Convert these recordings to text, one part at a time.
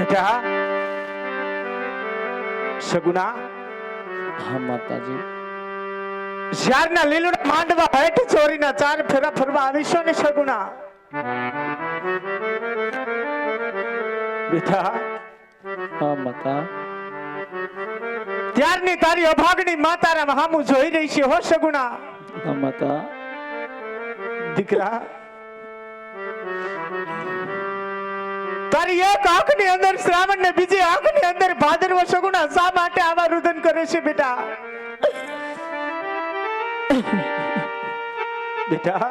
બેટા સગુના? હા માતાજી. જ્યારના લીલુડા માંડવા હેઠ ચોરીના ચાર ફેરા ફરવા આવીશો ને સગુના? બેટા હા? માતા. ત્યારની તારી અભાગની માતારા હામું જોઈ રહી છે હો સગુણા માતા. દીકરા તારી એક આંખની અંદર શ્રાવણ ને બીજી આંખની અંદર ભાદરવો સગુણા શા માટે આવા રુદન કરે છે બેટા? બેટા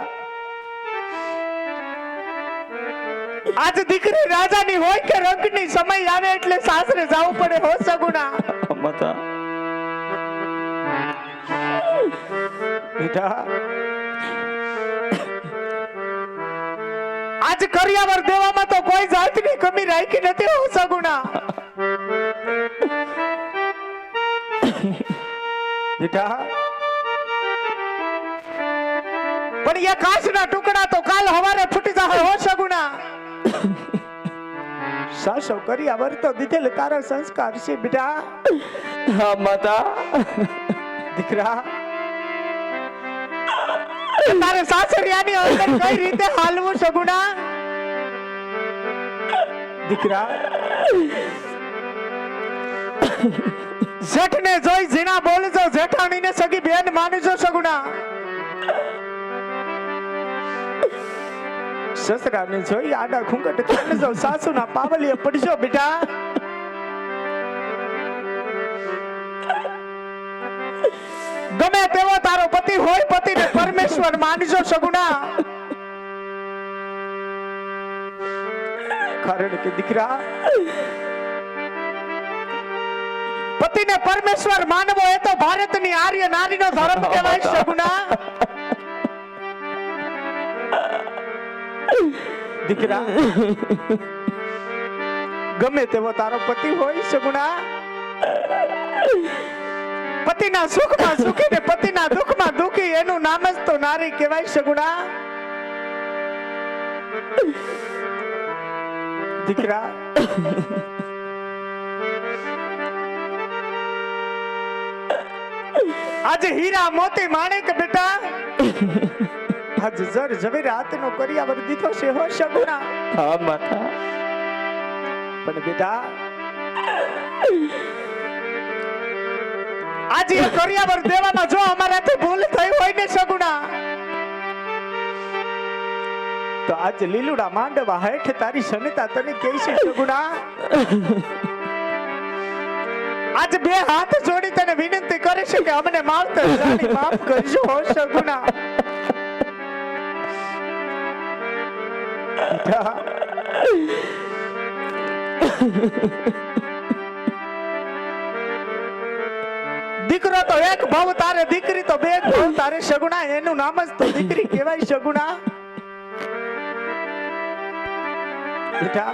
આજ દીકરી રાજાની હોય કે રંગની સમય આવે એટલે સાસરે જવું પડે હો સગુણા બેટા આજ કરિયાવર દેવામાં તો કોઈ જાતની કમી રાખી નથી હો સગુણા. બેટા પણ એ કાચના ટુકડા તો કાલ હવારે ફૂટી જાય હો સગુણા. સાસો કરિયાવર તો દીધેલ તારા સંસ્કાર છે બેટા. હા માતા. દીકરા. તારે સાસરિયાની અંદર કઈ રીતે હાલવું સગુણા? દીકરા. જેઠને જોઈ ઝીણા બોલજો જેઠાણીને સગી બેન માનજો સગુણા. સસરાને જોઈ આડા ખૂંકટ ખાનજો સાસુના પાવલીએ પડજો બેટા. ગમે તેવો તારો પતિ હોય, પતિને પરમેશ્વર માનજો સગુણા. કારણ કે દીકરા, પતિને પરમેશ્વર માનવો એ તો ભારતની આર્ય નારીનો ધર્મ કહેવાય સગુણા. દીકરા, ગમે તેવો તારો પતિ હોય, સગુણા. પતિના સુખમાં સુખી ને પતિના દુઃખમાં દુઃખી એનું નામ જ તો નારી કહેવાય સગુણા. દીકરા. આજે હીરા મોતી માણેક બેટા? આજ જર ઝવેર હાથનો કરિયાવર દીધો છે હો સગુણા. હા માતા. પણ બેટા આજે કરિયાવર દેવામાં જો અમારાથી ભૂલ થઈ હોય ને સગુણા. તો આજ લીલુડા માંડવા હેઠ તારી સનિતા તને કહે છે, સગુણા. આજ બે હાથ જોડી તને વિનંતી કરે છે કે અમને માવતર જાણી માફ કરજો સગુણા. બેટા દીકરો તો એક ભાવ, તારે દીકરી તો બે ભાવ. તારે સગુણા એનું નામ જ તો દીકરી કહેવાય સગુણા બેટા.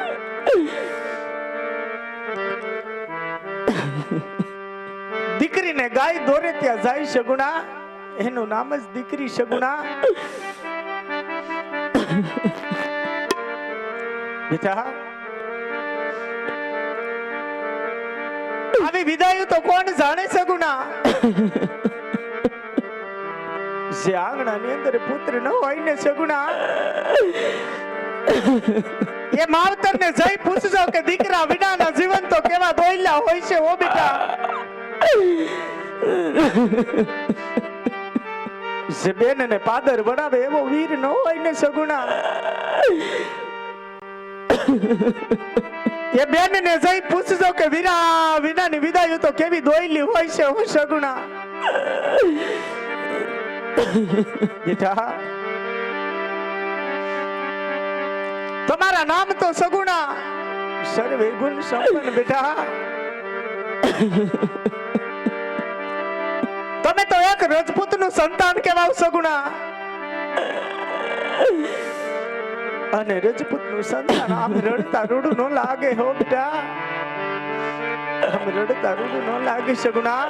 દીકરીને ગાય દોરે ત્યાં જાય સગુણા એનું નામ જ દીકરી સગુણા બેટા. આવી વિદાય તો કોણ જાણે સગુણા? જે આંગણાની અંદર પુત્ર ન હોય ને સગુણા, એ માવતર ને જઈ પૂછજો કે દીકરા વિનાના જીવન તો કેવા દોયલા હોય છે, ઓ બેટા. જે બેન ને પાદર બનાવે એવો વીર ન હોય ને સગુણા. એ બેન ને જઈ પૂછજો કે વિના, વિનાની વિદાય તો કેવી દોયલી હોય છે, હું સગુણા બેટા તમારા નામ તો સગુણા સર્વે ગુણ સંપન્ન બેટા તમે તો એક રજપૂતનું સંતાન કેવા સગુણા અને રજપૂતનું સંતાન. આમ રડતા રૂડું નો લાગે હો બેટા. આમ રડતા રૂડું નો લાગે સગુણા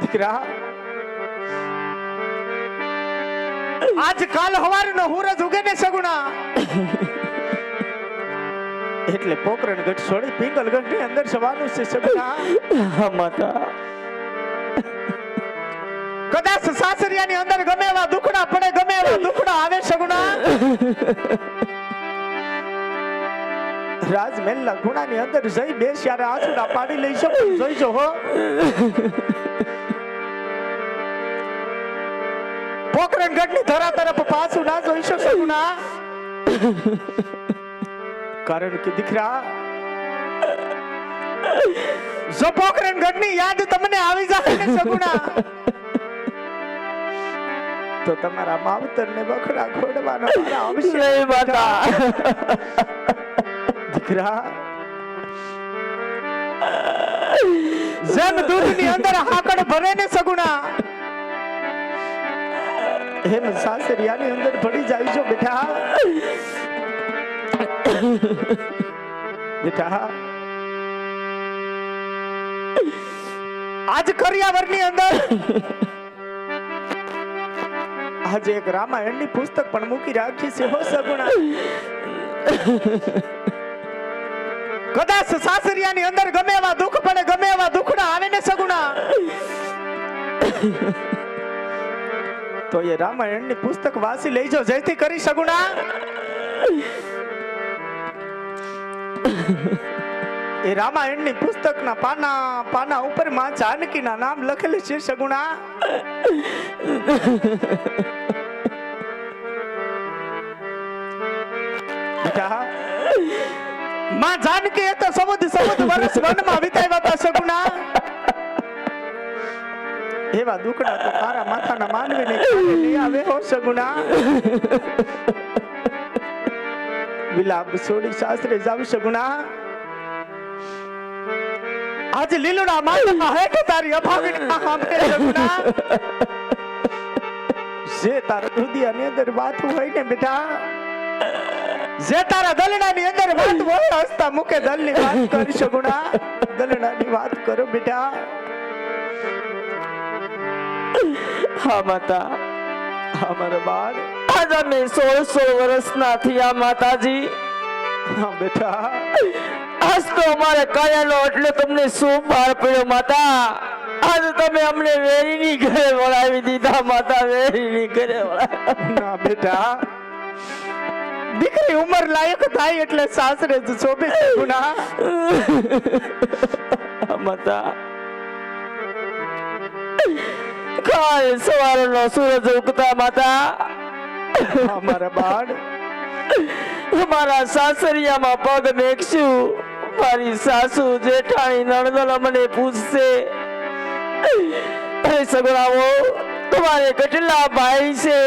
દીકરા. આજ કાલ હવારનો હુરજ ઉગે ને સગુણા એટલે પોકરણ ગઢ છોડી પિંગલગઢની અંદર સવાનું છે સગુણા હા માતા. કદાચ સાસરિયાની અંદર ગમે એવા એવા દુખડા આવે સગુણા રાજમહેલના ખૂણાની અંદર જઈ બેસ યારે આંસુડા પાડી લઈશો પણ જોઈજો હો. પોકરણ ગઢની ધરા તરફ પાછું ના જોઈશો સગુણા કારણ કે દીકરા, જો પોકરણ યાદ તમને આવી જાય સગુણા તો તમારા માવતરને બખડા ખોડવાનો આવશે નહીં માતા દીકરા. જેમ દૂધની અંદર હાકડ ભરે ને સગુણા. એમ સાસરિયાની અંદર પડી જાય છો બેટા. બેટા. આજ કરિયાવરની અંદર આજે એક રામાયણની પુસ્તક પણ મૂકી રાખી છે, હો સગુણા. કદાચ સાસરિયાની અંદર ગમે એવા દુઃખ પડે, ગમે એવા દુખડા આવે ને સગુણા. તો એ રામાયણની પુસ્તક વાંચી લેજો, જેથી કરી સગુણા. એ રામાયણની પુસ્તકના પાના પાના ઉપરમાં જાનકીના નામ લખેલું છે સગુણા માં જાનકી એ તો સમુદ્ર સમુદ્ર વર્ષ વનમાં વિતાવ્યા હતા સગુણા એવા દુકડા તો તારા માથાના માનવીને લઈ આવે, હો સગુણા વિલાપ છોડી શાસ્ત્રે જાવ સગુણા આજે લીલુડા માતા હે કે તારી અભાગણી સાંભળે સગુણા જે તારા હૃદયની અંદર વાત હોય ને બેટા જે તારા દલડાની અંદર વાત હોય હસતા મુખે દલની વાત કરી સગુણા દલડાની વાત કરો બેટા. હા માતા હા મારા બાળ. આજ અમે સોળ સોળ વર્ષના થયા માતાજી. હા બેટા. આજ તો અમારે કાયાનો એટલે તમને શું ભાર પડ્યો માતા. આજ તમે અમને વેરીની ઘરે વળાવી દીધા માતા વેરીની ઘરે ના બેટા. દીકરી ઉંમર લાયક થાય એટલે સાસરે જ શોભે ગુના. માતા. કાલ સવારનો સૂરજ ઉગતા માતા. અમારા મારા બાળ. મારા સાસરિયામાં પગ મેકશું. મારી સાસુ જેઠાણી નણંદલ મને પૂછશે અરે સગડાઓ તમારે કેટલા ભાઈ છે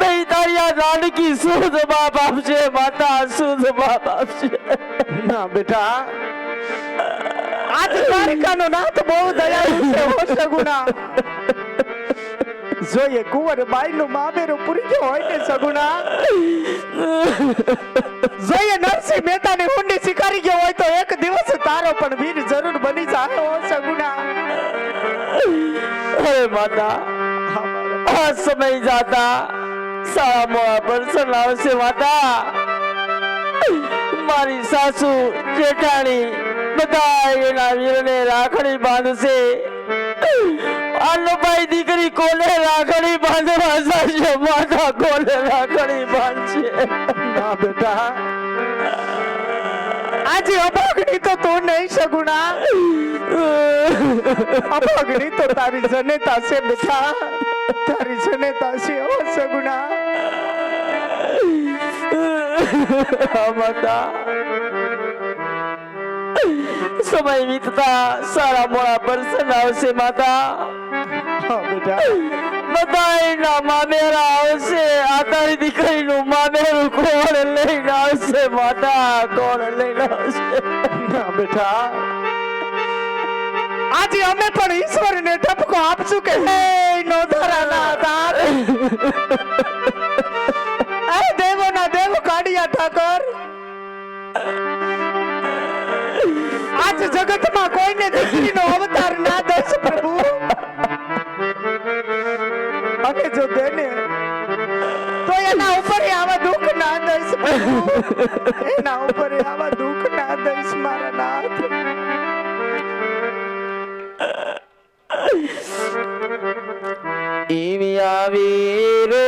તઈ તારી શું જવાબ આપશે, માતા શું જવાબ ના બેટા આજ દ્વારિકાનો નાથ બહુ દયાળુ છે જોઈએ કુંવર બાઈ નું મામેરું પૂરી હોય ને સગુણા? જોઈએ નરસિંહ મહેતા ની હુંડી શિકારી ગયો હોય તો એક દિવસ તારો પણ વીર જરૂર બની હો સગુણા. હે માતા, આ સમય જાતા સામો પરસન આવશે માતા. મારી સાસુ જેઠાણી બધા એના વીરને રાખડી બાંધશે. આનો ભાઈ દીકરી કોને રાખડી બાંધવા જશે માતા કોને રાખડી બાંધશે ના બેટા. આજે અભાગણી તો તું નહીં સગુણા અભાગણી તો તારી જનેતા છે બેટા. તારી જનેતા છે ઓ સગુણા માતા. સમય વીતતા સારા મોડા પરસન આવશે માતા. બેટા આ તારી દીકરીનું મામેરું આવશે ના બેટા આજે અમે પણ ઈશ્વરને ટપકો આપશું કે હે નો ધરાના દેવોના દેવ કાઢિયા ઠાકર આજ જગતમાં કોઈને દીકરીનો અવતાર ના દસ પ્રભુ અને જો દેને તો એના ઉપર આવા દુઃખ ના દઈશ એના ઉપર આવા દુઃખ ના દઈશ મારા નાથ. એવી આવી રોડે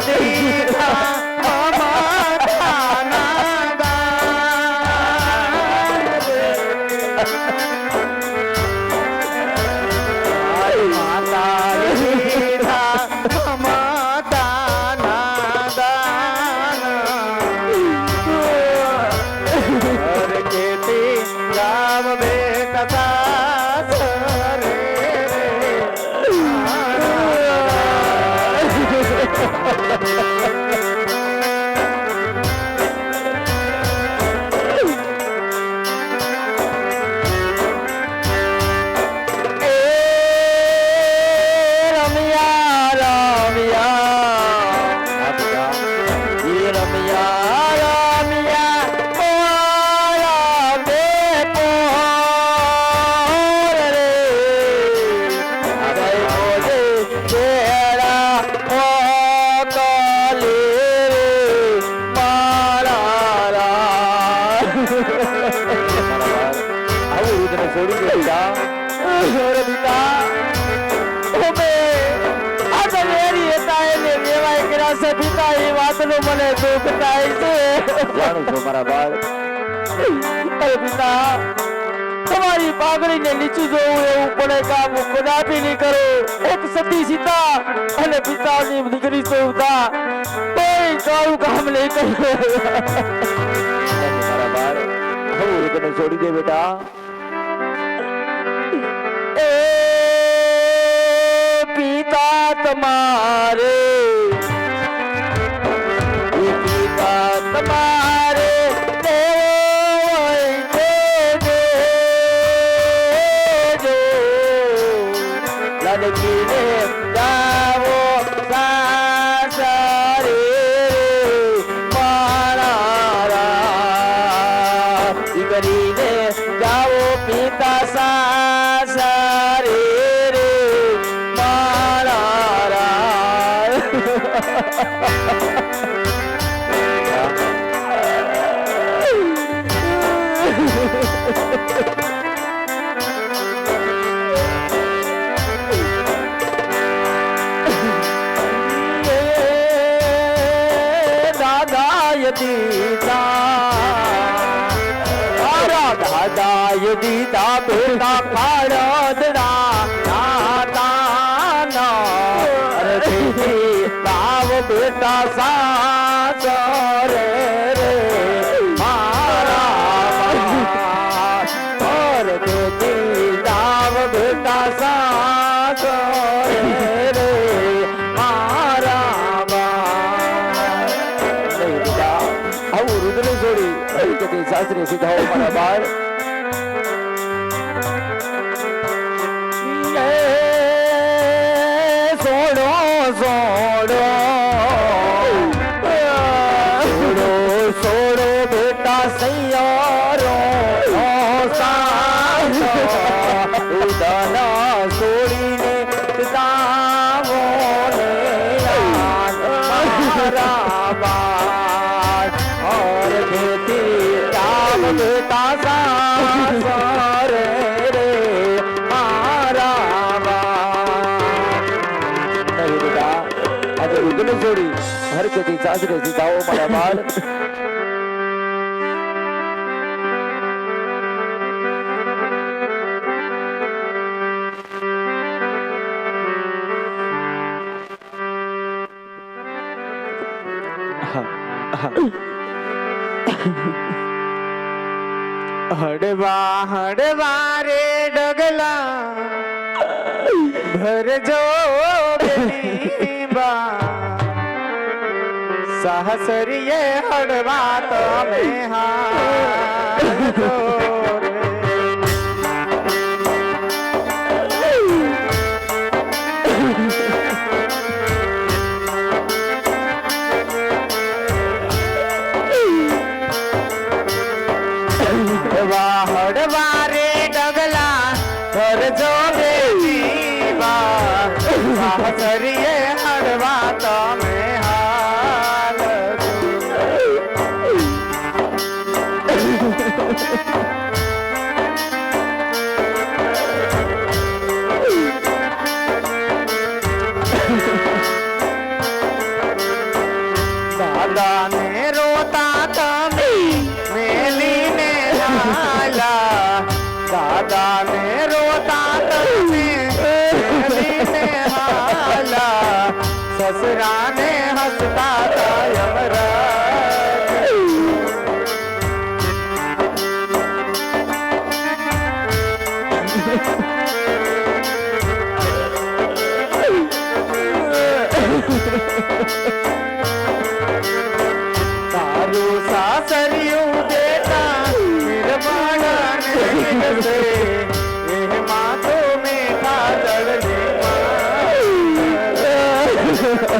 দেই વેવાય કર્યા છે પિતા એ વાતનું મને દુઃખ થાય છે જાણું છું મારા બાળ અરે પિતા તમારી પાઘડીને નીચું જોવું એવું પડે કામ કદાપી નહીં કરો એક સતી સીતા અને પિતાની દીકરી સૌતા કોઈ કાળું કામ નહીં કર્યું મારા બાળ હું તને છોડી દે બેટા એ પિતા તમારે দিয়ে પાસેથી સાસરી સીધા ઉપર બાર. ઉગલ જોડી. હરકતી સાસરેથી જાઓ મારા બાળ. હડવા હડવા રે ડગલા. ભરજો. સાહસરીએ હડવા તમે હા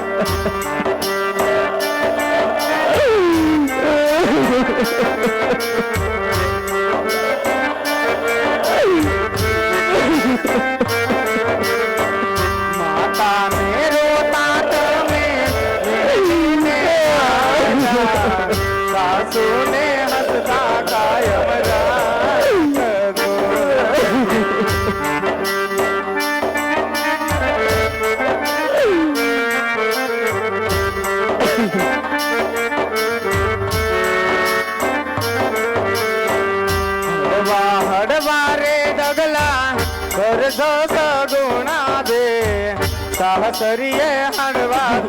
Ha ha ha! ಕರಿಯೇ ಹಣವಾದ